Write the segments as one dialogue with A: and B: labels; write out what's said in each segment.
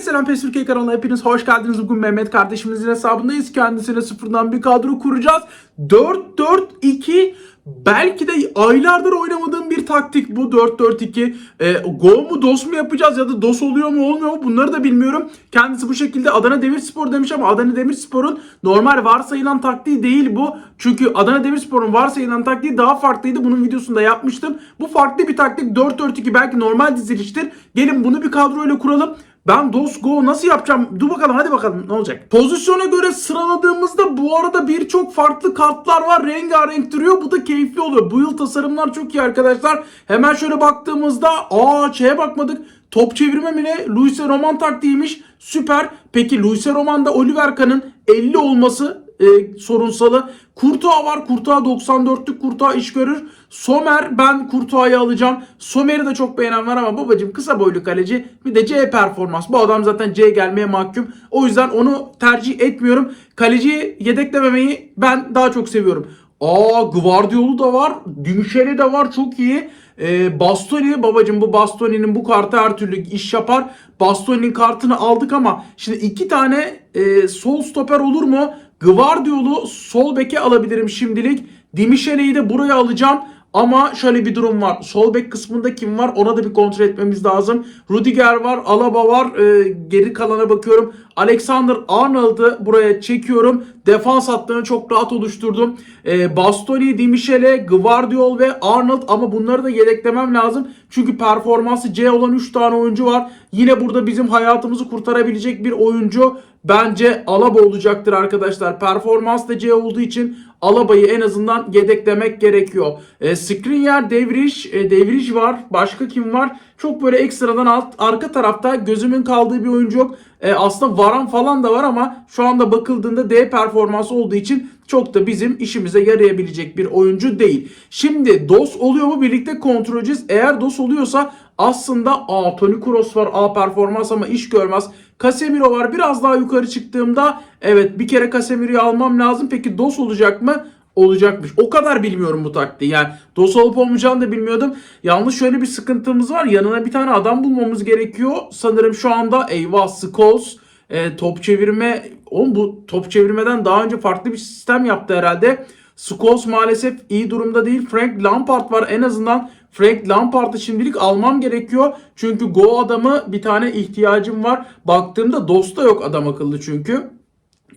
A: Selam PES Türkiye kanalına hepiniz hoş geldiniz. Bugün Mehmet kardeşimizin hesabındayız. Kendisine sıfırdan bir kadro kuracağız. 4-4-2 belki de aylardır oynamadığım bir taktik bu 4-4-2. Ee, go mu DOS mu yapacağız ya da DOS oluyor mu olmuyor mu bunları da bilmiyorum. Kendisi bu şekilde Adana Demirspor demiş ama Adana Demirspor'un normal varsayılan taktiği değil bu. Çünkü Adana Demirspor'un varsayılan taktiği daha farklıydı. Bunun videosunu da yapmıştım. Bu farklı bir taktik 4-4-2 belki normal diziliştir. Gelin bunu bir kadroyla kuralım. Ben DOS Go nasıl yapacağım? Dur bakalım hadi bakalım ne olacak? Pozisyona göre sıraladığımızda bu arada birçok farklı kartlar var. Rengarenk duruyor. Bu da keyifli oluyor. Bu yıl tasarımlar çok iyi arkadaşlar. Hemen şöyle baktığımızda aa şeye bakmadık. Top çevirme mi ne? Luis Roman taktiğiymiş. Süper. Peki Luis Roman'da Oliver Kahn'ın 50 olması e, sorunsalı. Kurtuğa var. Kurtuğa 94'lük Kurtuğa iş görür. Somer ben Kurtuğa'yı alacağım. Somer'i de çok beğenen var ama babacım kısa boylu kaleci. Bir de C performans. Bu adam zaten C gelmeye mahkum. O yüzden onu tercih etmiyorum. Kaleciyi yedeklememeyi ben daha çok seviyorum. Aa Guardiola'u da var. Dümüşeli de var. Çok iyi. E, Bastoni babacım bu Bastoni'nin bu kartı her türlü iş yapar. Bastoni'nin kartını aldık ama şimdi iki tane e, sol stoper olur mu? Guardiola'u sol beke alabilirim şimdilik. Dimichele'yi de buraya alacağım. Ama şöyle bir durum var. Sol bek kısmında kim var? Ona da bir kontrol etmemiz lazım. Rudiger var, Alaba var. Ee, geri kalana bakıyorum. Alexander Arnold'u buraya çekiyorum. Defans hattını çok rahat oluşturdum. Ee, Bastoni, Dimichele, Gvardiol ve Arnold ama bunları da yedeklemem lazım. Çünkü performansı C olan 3 tane oyuncu var. Yine burada bizim hayatımızı kurtarabilecek bir oyuncu bence Alaba olacaktır arkadaşlar. Performans da C olduğu için Alaba'yı en azından yedeklemek gerekiyor. E, Skriniar, Devriş, e, Devriş var. Başka kim var? Çok böyle ekstradan alt arka tarafta gözümün kaldığı bir oyuncu yok. E, aslında Varan falan da var ama şu anda bakıldığında D performansı olduğu için çok da bizim işimize yarayabilecek bir oyuncu değil. Şimdi DOS oluyor mu birlikte kontrol edeceğiz. Eğer DOS oluyorsa aslında A Toni Kroos var A performans ama iş görmez. Casemiro var. Biraz daha yukarı çıktığımda evet bir kere Casemiro'yu almam lazım. Peki DOS olacak mı? Olacakmış. O kadar bilmiyorum bu taktiği. Yani DOS olup olmayacağını da bilmiyordum. Yalnız şöyle bir sıkıntımız var. Yanına bir tane adam bulmamız gerekiyor. Sanırım şu anda eyvah Scholes e, top çevirme oğlum bu top çevirmeden daha önce farklı bir sistem yaptı herhalde. Scholes maalesef iyi durumda değil. Frank Lampard var. En azından Frank Lampard'ı şimdilik almam gerekiyor. Çünkü go adamı bir tane ihtiyacım var. Baktığımda DOS'ta yok adam akıllı çünkü.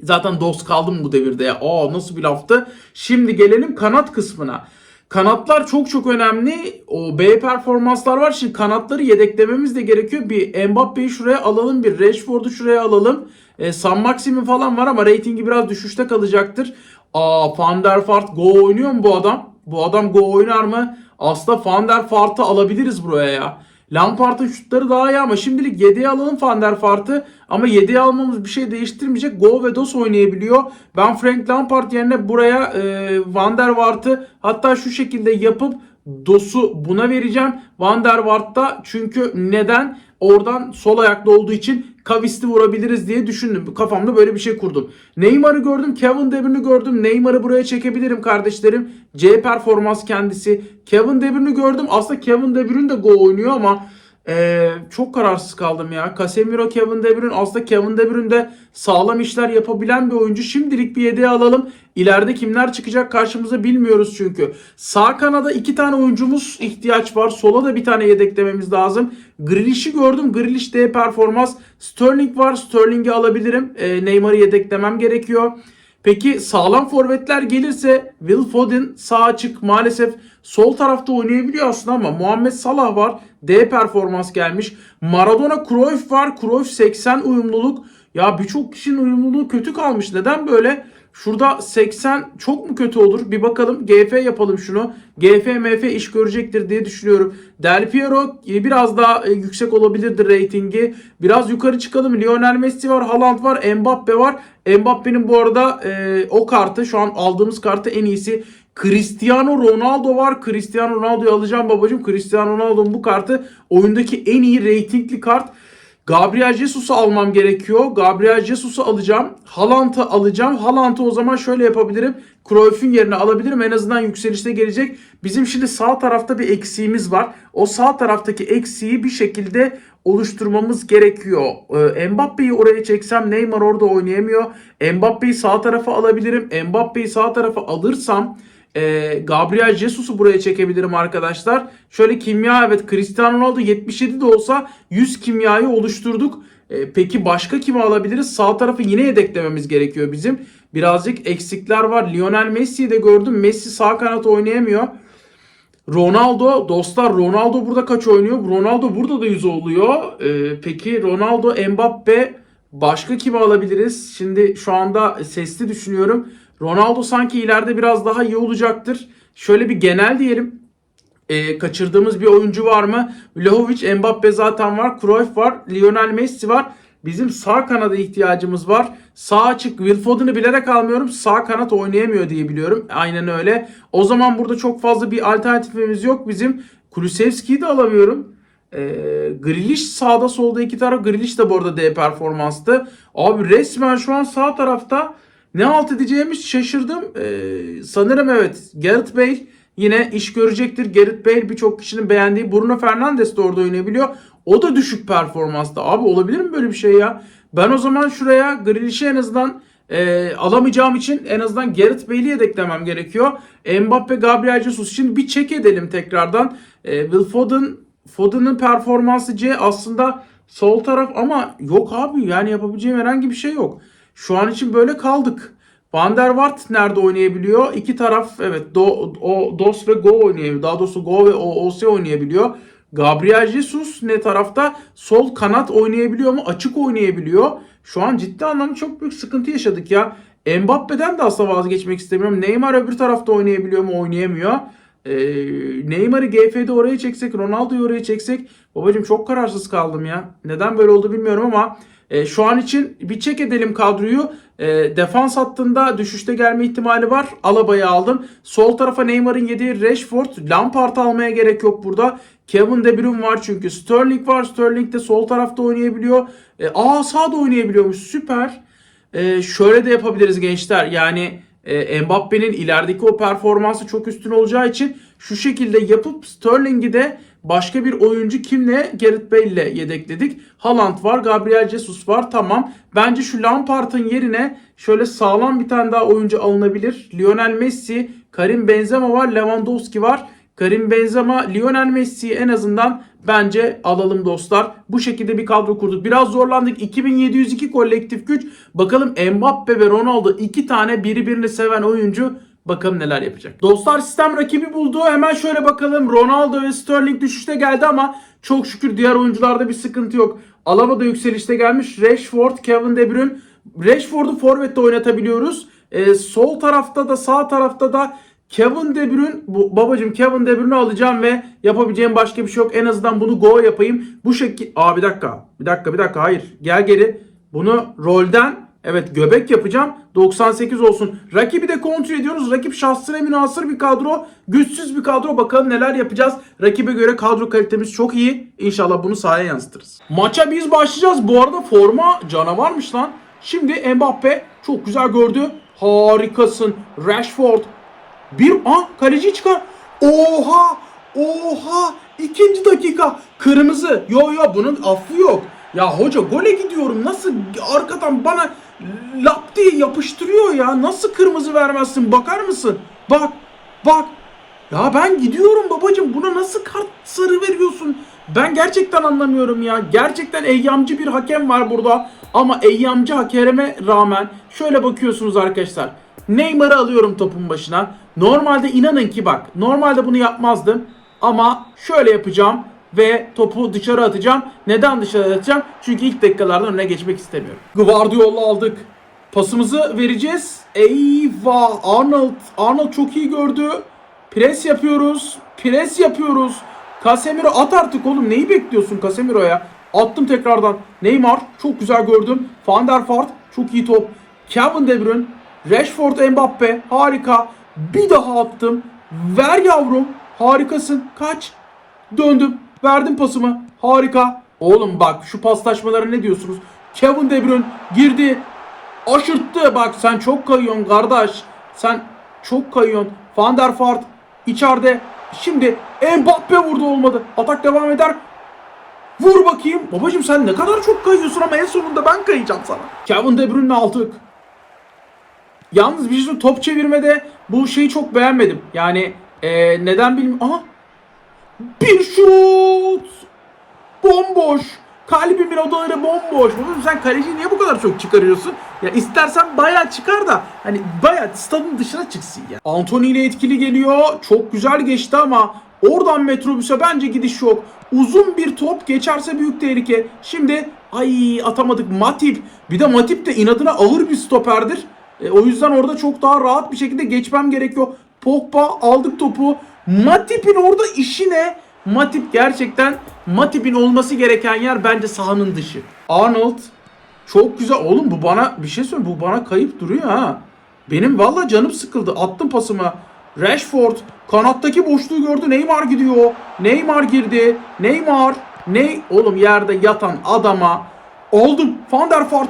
A: Zaten DOS kaldım bu devirde ya. Aa nasıl bir laftı. Şimdi gelelim kanat kısmına. Kanatlar çok çok önemli. O B performanslar var. Şimdi kanatları yedeklememiz de gerekiyor. Bir Mbappe'yi şuraya alalım. Bir Rashford'u şuraya alalım. E, San Maxim'in falan var ama reytingi biraz düşüşte kalacaktır. Aa Van der Vaart go oynuyor mu bu adam? Bu adam go oynar mı? Aslında Van der Vaart'ı alabiliriz buraya ya. Lampard'ın şutları daha iyi ama şimdilik 7'ye alalım Van der Vaart'ı. Ama 7'ye almamız bir şey değiştirmeyecek. Go ve DOS oynayabiliyor. Ben Frank Lampard yerine buraya e, Van der Vaart'ı hatta şu şekilde yapıp DOS'u buna vereceğim. Van der Vaart'ta çünkü neden? Oradan sol ayaklı olduğu için kavisti vurabiliriz diye düşündüm. Kafamda böyle bir şey kurdum. Neymar'ı gördüm. Kevin De Bruyne'ı gördüm. Neymar'ı buraya çekebilirim kardeşlerim. C performans kendisi. Kevin De Bruyne'ı gördüm. Aslında Kevin De Bruyne de go oynuyor ama ee, çok kararsız kaldım ya. Casemiro, Kevin De Bruyne. Aslında Kevin De Bruyne de sağlam işler yapabilen bir oyuncu. Şimdilik bir yedeğe alalım. İleride kimler çıkacak karşımıza bilmiyoruz çünkü. Sağ kanada iki tane oyuncumuz ihtiyaç var. Sola da bir tane yedeklememiz lazım. Grealish'i gördüm. Grealish D performans. Sterling var. Sterling'i alabilirim. Ee, Neymar'ı yedeklemem gerekiyor. Peki sağlam forvetler gelirse Will Foden sağ açık maalesef sol tarafta oynayabiliyor aslında ama Muhammed Salah var. D performans gelmiş. Maradona Cruyff var. Cruyff 80 uyumluluk. Ya birçok kişinin uyumluluğu kötü kalmış. Neden böyle? Şurada 80 çok mu kötü olur? Bir bakalım. GF yapalım şunu. GF MF iş görecektir diye düşünüyorum. Del Piero biraz daha e, yüksek olabilirdir reytingi. Biraz yukarı çıkalım. Lionel Messi var, Haaland var, Mbappe var. Mbappe'nin bu arada e, o kartı şu an aldığımız kartı en iyisi. Cristiano Ronaldo var. Cristiano Ronaldo'yu alacağım babacım. Cristiano Ronaldo'nun bu kartı oyundaki en iyi reytingli kart. Gabriel Jesus'u almam gerekiyor. Gabriel Jesus'u alacağım. Haaland'ı alacağım. Haaland'ı o zaman şöyle yapabilirim. Cruyff'un yerine alabilirim. En azından yükselişte gelecek. Bizim şimdi sağ tarafta bir eksiğimiz var. O sağ taraftaki eksiği bir şekilde oluşturmamız gerekiyor. Ee, Mbappe'yi oraya çeksem Neymar orada oynayamıyor. Mbappe'yi sağ tarafa alabilirim. Mbappe'yi sağ tarafa alırsam e, Gabriel Jesus'u buraya çekebilirim arkadaşlar. Şöyle kimya evet Cristiano Ronaldo 77 de olsa 100 kimyayı oluşturduk. E, peki başka kimi alabiliriz? Sağ tarafı yine yedeklememiz gerekiyor bizim. Birazcık eksikler var. Lionel Messi'yi de gördüm. Messi sağ kanat oynayamıyor. Ronaldo dostlar Ronaldo burada kaç oynuyor? Ronaldo burada da 100 oluyor. Ee, peki Ronaldo, Mbappe başka kimi alabiliriz? Şimdi şu anda sesli düşünüyorum. Ronaldo sanki ileride biraz daha iyi olacaktır. Şöyle bir genel diyelim. Ee, kaçırdığımız bir oyuncu var mı? Vlahovic, Mbappe zaten var. Cruyff var. Lionel Messi var. Bizim sağ kanada ihtiyacımız var. Sağ açık Will Foden'ı bilerek almıyorum. Sağ kanat oynayamıyor diye biliyorum. Aynen öyle. O zaman burada çok fazla bir alternatifimiz yok bizim. Kulusevski'yi de alamıyorum. Ee, Grealish sağda solda iki taraf. Grealish de bu arada D performanstı. Abi resmen şu an sağ tarafta ne alt edeceğimiz şaşırdım. Ee, sanırım evet Gareth Bale yine iş görecektir. Gareth Bale birçok kişinin beğendiği Bruno Fernandes de orada oynayabiliyor. O da düşük performansta. Abi olabilir mi böyle bir şey ya? Ben o zaman şuraya Grealish'i en azından e, alamayacağım için en azından Gareth Bale'i yedeklemem gerekiyor. Mbappe, Gabriel Jesus için bir çek edelim tekrardan. E, Will Foden, Foden'ın performansı C aslında sol taraf ama yok abi yani yapabileceğim herhangi bir şey yok. Şu an için böyle kaldık. Van der Waart nerede oynayabiliyor? İki taraf evet Do, o, Dos ve Go oynayabiliyor. Daha doğrusu Go ve OC oynayabiliyor. Gabriel Jesus ne tarafta? Sol kanat oynayabiliyor mu? Açık oynayabiliyor. Şu an ciddi anlamda çok büyük sıkıntı yaşadık ya. Mbappe'den de asla vazgeçmek istemiyorum. Neymar öbür tarafta oynayabiliyor mu? Oynayamıyor. Ee, Neymar'ı GF'de oraya çeksek, Ronaldo'yu oraya çeksek. Babacım çok kararsız kaldım ya. Neden böyle oldu bilmiyorum ama e, şu an için bir çek edelim kadroyu. E, defans hattında düşüşte gelme ihtimali var. Alaba'yı aldım. Sol tarafa Neymar'ın yediği Rashford. Lampard almaya gerek yok burada. Kevin De Bruyne var çünkü. Sterling var. Sterling de sol tarafta oynayabiliyor. E, aa sağda oynayabiliyormuş. Süper. E, şöyle de yapabiliriz gençler. Yani e, Mbappe'nin ilerideki o performansı çok üstün olacağı için şu şekilde yapıp Sterling'i de başka bir oyuncu kimle? Gareth Bale ile yedekledik. Haaland var, Gabriel Jesus var. Tamam. Bence şu Lampard'ın yerine şöyle sağlam bir tane daha oyuncu alınabilir. Lionel Messi, Karim Benzema var, Lewandowski var. Karim Benzema, Lionel Messi'yi en azından bence alalım dostlar. Bu şekilde bir kadro kurduk. Biraz zorlandık. 2702 kolektif güç. Bakalım Mbappe ve Ronaldo iki tane birbirini seven oyuncu Bakalım neler yapacak. Dostlar sistem rakibi buldu. Hemen şöyle bakalım. Ronaldo ve Sterling düşüşte geldi ama çok şükür diğer oyuncularda bir sıkıntı yok. Alaba da yükselişte gelmiş. Rashford, Kevin De Bruyne. Rashford'u forvette oynatabiliyoruz. Ee, sol tarafta da sağ tarafta da Kevin De Bruyne, bu, babacım Kevin De Bruyne'u alacağım ve yapabileceğim başka bir şey yok. En azından bunu go yapayım. Bu şekil... Aa bir dakika. Bir dakika bir dakika hayır. Gel geri. Bunu rolden Evet göbek yapacağım. 98 olsun. Rakibi de kontrol ediyoruz. Rakip şahsına münasır bir kadro. Güçsüz bir kadro. Bakalım neler yapacağız. Rakibe göre kadro kalitemiz çok iyi. İnşallah bunu sahaya yansıtırız. Maça biz başlayacağız. Bu arada forma canavarmış lan. Şimdi Mbappe çok güzel gördü. Harikasın. Rashford. Bir ah kaleci çıkar. Oha! Oha! İkinci dakika. Kırmızı. Yo yo bunun affı yok. Ya hoca gole gidiyorum. Nasıl arkadan bana lap diye yapıştırıyor ya. Nasıl kırmızı vermezsin? Bakar mısın? Bak. Bak. Ya ben gidiyorum babacım. Buna nasıl kart sarı veriyorsun? Ben gerçekten anlamıyorum ya. Gerçekten eyyamcı bir hakem var burada. Ama eyyamcı hakeme rağmen şöyle bakıyorsunuz arkadaşlar. Neymar'ı alıyorum topun başına. Normalde inanın ki bak. Normalde bunu yapmazdım. Ama şöyle yapacağım ve topu dışarı atacağım. Neden dışarı atacağım? Çünkü ilk dakikalardan öne geçmek istemiyorum. Guardiola aldık. Pasımızı vereceğiz. Eyvah! Arnold. Arnold çok iyi gördü. Pres yapıyoruz. Pres yapıyoruz. Casemiro at artık oğlum. Neyi bekliyorsun Casemiro'ya? Attım tekrardan. Neymar çok güzel gördüm. Van der Vaart çok iyi top. Kevin De Bruyne, Rashford, Mbappe harika. Bir daha attım. Ver yavrum. Harikasın. Kaç. Döndüm. Verdim pasımı. Harika. Oğlum bak şu paslaşmalara ne diyorsunuz? Kevin De Bruyne girdi. Aşırttı. Bak sen çok kayıyorsun kardeş. Sen çok kayıyorsun. Van der Vaart içeride. Şimdi Mbappe vurdu olmadı. Atak devam eder. Vur bakayım. Babacım sen ne kadar çok kayıyorsun ama en sonunda ben kayacağım sana. Kevin De Bruyne'le aldık. Yalnız bir şey top çevirmede bu şeyi çok beğenmedim. Yani eee, neden bilmiyorum. Aha. Bir şut. Bomboş. Kalbimin odaları bomboş. Oğlum sen kaleciyi niye bu kadar çok çıkarıyorsun? Ya istersen bayağı çıkar da hani bayağı stadın dışına çıksın ya. Anthony ile etkili geliyor. Çok güzel geçti ama oradan metrobüse bence gidiş yok. Uzun bir top geçerse büyük tehlike. Şimdi ay atamadık Matip. Bir de Matip de inadına ağır bir stoperdir. E, o yüzden orada çok daha rahat bir şekilde geçmem gerekiyor. Pogba aldık topu. Matip'in orada işi ne? Matip gerçekten Matip'in olması gereken yer bence sahanın dışı. Arnold çok güzel. Oğlum bu bana bir şey söyle bu bana kayıp duruyor ha. Benim valla canım sıkıldı. Attım pasımı. Rashford kanattaki boşluğu gördü. Neymar gidiyor. Neymar girdi. Neymar. Ney oğlum yerde yatan adama oldum. Van der Vaart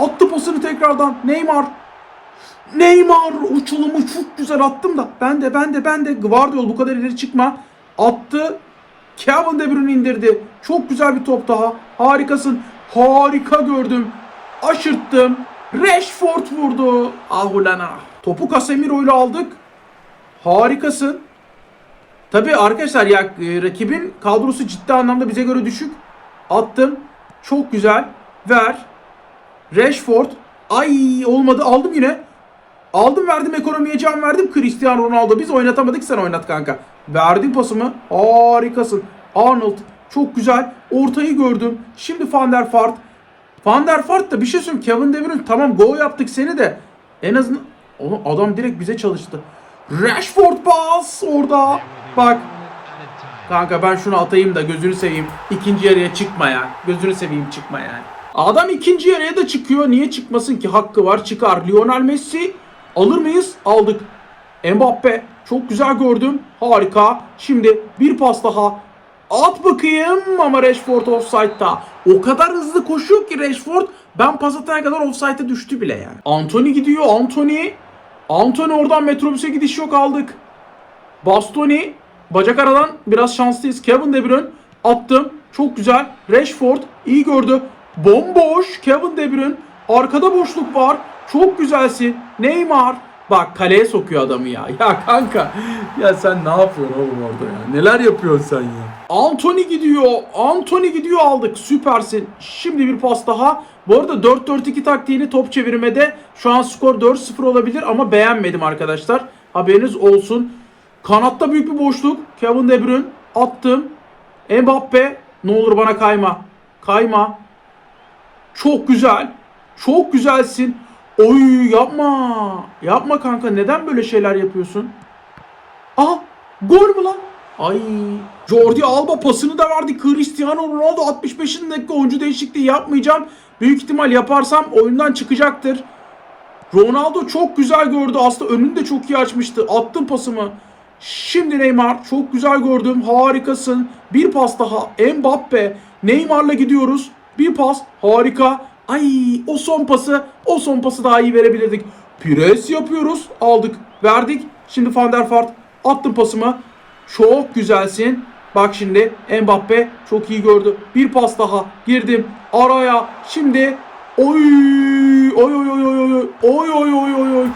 A: attı pasını tekrardan. Neymar Neymar uçulumu çok güzel attım da. Ben de ben de ben de Guardiol bu kadar ileri çıkma. Attı. Kevin De Bruyne indirdi. Çok güzel bir top daha. Harikasın. Harika gördüm. Aşırttım. Rashford vurdu. Ah ah. Topu Casemiro ile aldık. Harikasın. Tabii arkadaşlar ya e, rakibin kadrosu ciddi anlamda bize göre düşük. Attım. Çok güzel. Ver. Rashford. Ay olmadı. Aldım yine. Aldım verdim ekonomiye can verdim. Cristiano Ronaldo biz oynatamadık sen oynat kanka. Verdim pasımı. Harikasın. Arnold çok güzel. Ortayı gördüm. Şimdi Van der Vaart. Van der Vaart da bir şey söyleyeyim. Kevin De Bruyne tamam gol yaptık seni de. En azından Oğlum adam direkt bize çalıştı. Rashford pas orada. Bak. Kanka ben şunu atayım da gözünü seveyim. İkinci yarıya çıkma ya. Gözünü seveyim çıkma yani. Adam ikinci yarıya da çıkıyor. Niye çıkmasın ki? Hakkı var çıkar. Lionel Messi alır mıyız? Aldık. Mbappe çok güzel gördüm. Harika. Şimdi bir pas daha. At bakayım ama Rashford offside'da. O kadar hızlı koşuyor ki Rashford. Ben pas atana kadar offside'e düştü bile yani. Anthony gidiyor. Anthony. Anthony oradan metrobüse gidiş yok aldık. Bastoni bacak aradan biraz şanslıyız. Kevin De Bruyne attım. Çok güzel. Rashford iyi gördü. Bomboş Kevin De Bruyne. Arkada boşluk var. Çok güzelsin. Neymar. Bak kaleye sokuyor adamı ya. Ya kanka. Ya sen ne yapıyorsun oğlum orada ya? Neler yapıyorsun sen ya? Anthony gidiyor. Anthony gidiyor aldık. Süpersin. Şimdi bir pas daha. Bu arada 4-4-2 taktiğini top çevirmede şu an skor 4-0 olabilir ama beğenmedim arkadaşlar. Haberiniz olsun. Kanatta büyük bir boşluk. Kevin De Bruyne attım. Mbappe ne olur bana kayma. Kayma. Çok güzel. Çok güzelsin. Oy yapma. Yapma kanka. Neden böyle şeyler yapıyorsun? Aha gol mü lan? Ay Jordi Alba pasını da verdi. Cristiano Ronaldo 65. dakika oyuncu değişikliği yapmayacağım. Büyük ihtimal yaparsam oyundan çıkacaktır. Ronaldo çok güzel gördü. Aslında önünü de çok iyi açmıştı. Attım pasımı. Şimdi Neymar çok güzel gördüm. Harikasın. Bir pas daha. Mbappe. Neymar'la gidiyoruz. Bir pas. Harika. Ay o son pası. O son pası daha iyi verebilirdik. Pres yapıyoruz. Aldık. Verdik. Şimdi Van der Vaart. Attım pasımı. Çok güzelsin. Bak şimdi Mbappe çok iyi gördü. Bir pas daha. Girdim. Araya. Şimdi oy oy oy oy oy oy oy oy oy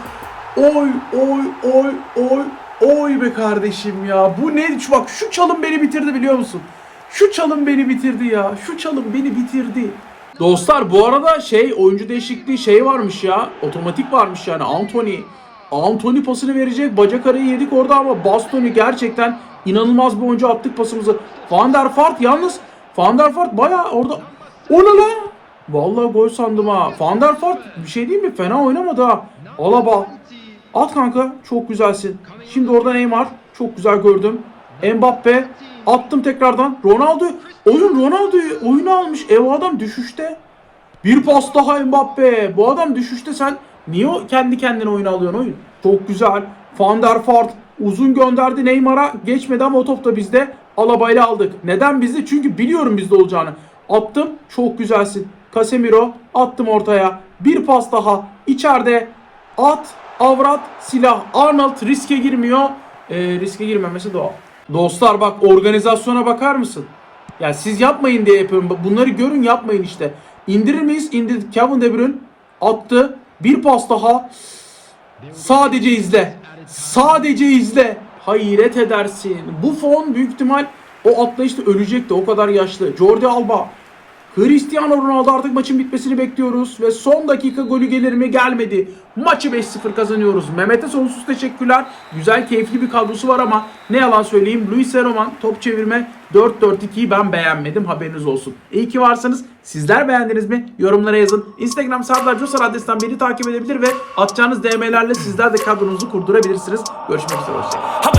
A: oy oy oy oy oy oy oy be kardeşim ya. Bu ne? Bak şu çalım beni bitirdi biliyor musun? Şu çalım beni bitirdi ya. Şu çalım beni bitirdi. Dostlar bu arada şey oyuncu değişikliği şey varmış ya. Otomatik varmış yani Anthony. Anthony pasını verecek. Bacak arayı yedik orada ama Bastoni gerçekten inanılmaz bir oyuncu attık pasımızı. Van der Vaart yalnız Van der Vaart baya orada o ne lan? Vallahi gol sandım ha. Van der Vaart bir şey değil mi? Fena oynamadı ha. Alaba. At kanka. Çok güzelsin. Şimdi orada Neymar. Çok güzel gördüm. Mbappe. Attım tekrardan. Ronaldo. Oyun Ronaldo'yu oyunu almış. Ev adam düşüşte. Bir pas daha Mbappe. Bu adam düşüşte sen niye kendi kendine oyunu alıyorsun oyun? Çok güzel. Van der Vaart uzun gönderdi Neymar'a. Geçmedi ama o top da bizde. Alabayla aldık. Neden bizde? Çünkü biliyorum bizde olacağını. Attım. Çok güzelsin. Casemiro attım ortaya. Bir pas daha. İçeride at, avrat, silah. Arnold riske girmiyor. Ee, riske girmemesi doğal. Dostlar bak organizasyona bakar mısın? Ya siz yapmayın diye yapıyorum. Bunları görün yapmayın işte. İndirir miyiz? İndirdik. Kevin De Bruyne attı. Bir pas daha. Sadece izle. Sadece izle. Hayret edersin. Bu fon büyük ihtimal o atlayışta ölecekti. O kadar yaşlı. Jordi Alba. Cristiano Ronaldo artık maçın bitmesini bekliyoruz. Ve son dakika golü gelir mi? Gelmedi. Maçı 5-0 kazanıyoruz. Mehmet'e sonsuz teşekkürler. Güzel keyifli bir kadrosu var ama ne yalan söyleyeyim. Luis Roman top çevirme 4-4-2'yi ben beğenmedim. Haberiniz olsun. İyi ki varsınız. Sizler beğendiniz mi? Yorumlara yazın. Instagram Serdar Cosar adresten beni takip edebilir ve atacağınız DM'lerle sizler de kadronuzu kurdurabilirsiniz. Görüşmek üzere. Hoşçakalın.